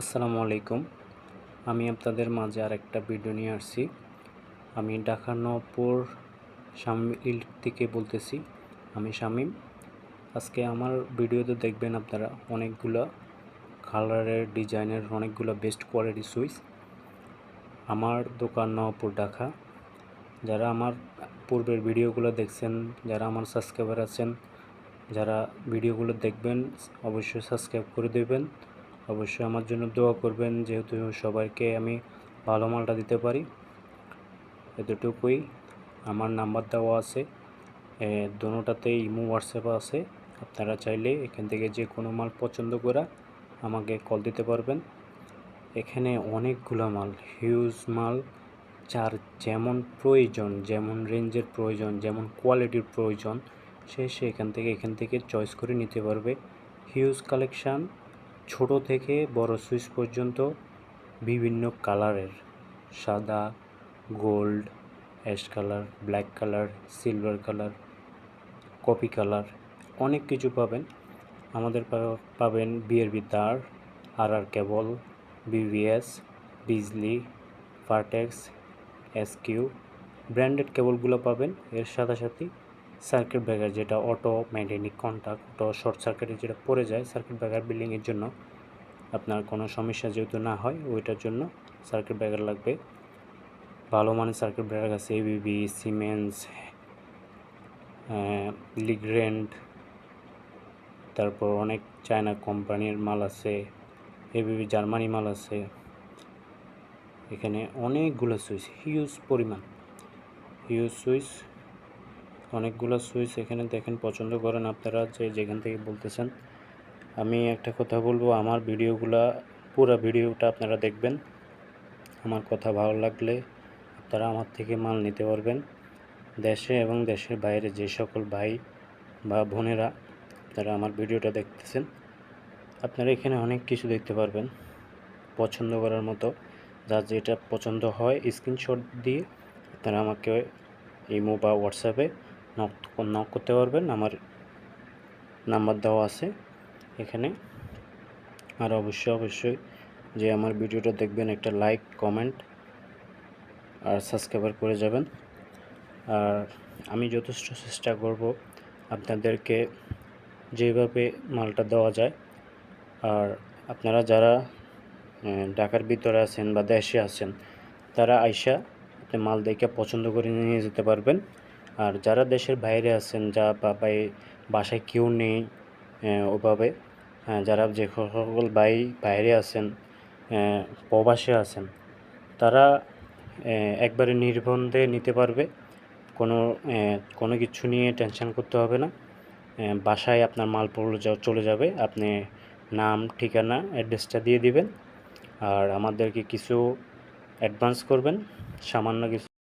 আসসালামু আলাইকুম। আমি আপনাদের মাঝে আর একটা ভিডিও নিয়ে আসছি। আমি ঢাকা নপুর শামিল থেকে বলতেছি, আমি শামিম। আজকে আমার ভিডিওতে দেখবেন আপনারা অনেকগুলো কালারের ডিজাইনের অনেকগুলো বেস্ট কোয়ালিটি সুইচ। আমার দোকান নপুর ঢাকা। যারা আমার পূর্বের ভিডিওগুলো দেখছেন, যারা আমার সাবস্ক্রাইবার আছেন, যারা ভিডিওগুলো দেখবেন, অবশ্যই সাবস্ক্রাইব করে দেবেন। অবশ্যই আমার জন্য দোয়া করবেন, যেহেতু সবাইকে আমি ভালো মালটা দিতে পারি। এতটুকুই। আমার নাম্বার দেওয়া আছে। দোনোটাতে ইমো, হোয়াটসঅ্যাপ আছে। আপনারা চাইলে এখান থেকে যে কোনো মাল পছন্দ করে আমাকে কল দিতে পারবেন। এখানে অনেকগুলো মাল, হিউজ মাল, যার যেমন প্রয়োজন, যেমন রেঞ্জের প্রয়োজন, যেমন কোয়ালিটির প্রয়োজন, সে সে এখান থেকে এখান থেকে চয়েস করে নিতে পারবে। Huge collection. ছোট থেকে বড় সুইচ পর্যন্ত বিভিন্ন কালারের, সাদা, gold, ash colour, black colour, silver colour, coffee colour, অনেক কিছু পাবেন। আমাদের পাবেন বিএরবি তার আর আর কেবল, বিভিএস, বিজলি ফার্টেক্স এসকিউ। ব্র্যান্ডেড কেবলগুলো পাবেন। এর সাথে সাথে সার্কিট ব্রেকার যেটা auto magnetic contact auto short সার্কিটে যেটা পড়ে যায় সার্কিট ব্রেকার বিল্ডিংয়ের জন্য আপনার কোনো সমস্যা যেহেতু না হয়, ওইটার জন্য সার্কিট ব্রেকার লাগবে। ভালো মানের সার্কিট ব্রেকার আছে এবিবি সিমেন্স লিগ্রেন্ড তারপর অনেক চায়না কোম্পানির মাল আছে এবিবি জার্মানি মাল আছে। এখানে অনেকগুলো সুইচ হিউজ পরিমাণ। হিউজ সুইচ অনেকগুলো সুইচ এখানে দেখেন পছন্দ করেন আপনারা যে যেখান থেকে বলতেছেন। আমি একটা কথা বলব, আমার ভিডিওগুলা, পুরো ভিডিওটা আপনারা দেখবেন। আমার কথা ভালো লাগলে আপনারা আমার থেকে মাল নিতে পারবেন। দেশে এবং দেশের বাইরে যে সকল ভাই বা বোনেরা আপনারা আমার ভিডিওটা দেখতেছেন, আপনারা এখানে অনেক কিছু দেখতে পারবেন পছন্দ করার মতো। যার যেটা পছন্দ হয়, স্ক্রিনশট দিয়ে আপনারা আমাকে ইমো বা হোয়াটসঅ্যাপে নক করতে পারবেন, আমার নাম্বার দেওয়া আছে এখানে। আর অবশ্যই অবশ্যই যে আমার ভিডিওটা দেখবেন, একটা লাইক, কমেন্ট আর সাবস্ক্রাইবার করে যাবেন। আর আমি যথেষ্ট চেষ্টা করব আপনাদেরকে যেভাবে মালটা দেওয়া যায়। আর আপনারা যারা ঢাকার ভিতরে আছেন বা দেশে আছেন, তারা আইসা আপনি মাল দেখে পছন্দ করে নিয়ে যেতে পারবেন। আর যারা দেশের বাইরে আছেন, যা বা বাই- বাসায় কেউ নেই ওভাবে যারা যে সকল ভাই বাইরে আছেন প্রবাসে আছেন, তারা একবারে নির্বন্ধে নিতে পারবে। কোনো কোনো কিছু নিয়ে টেনশন করতে হবে না। বাসায় আপনার মাল চলে যাবে। আপনি নাম, ঠিকানা অ্যাড্রেসটা দিয়ে দিবেন। আর আমাদেরকে কিছু অ্যাডভান্স করবেন। সামান্য কিছু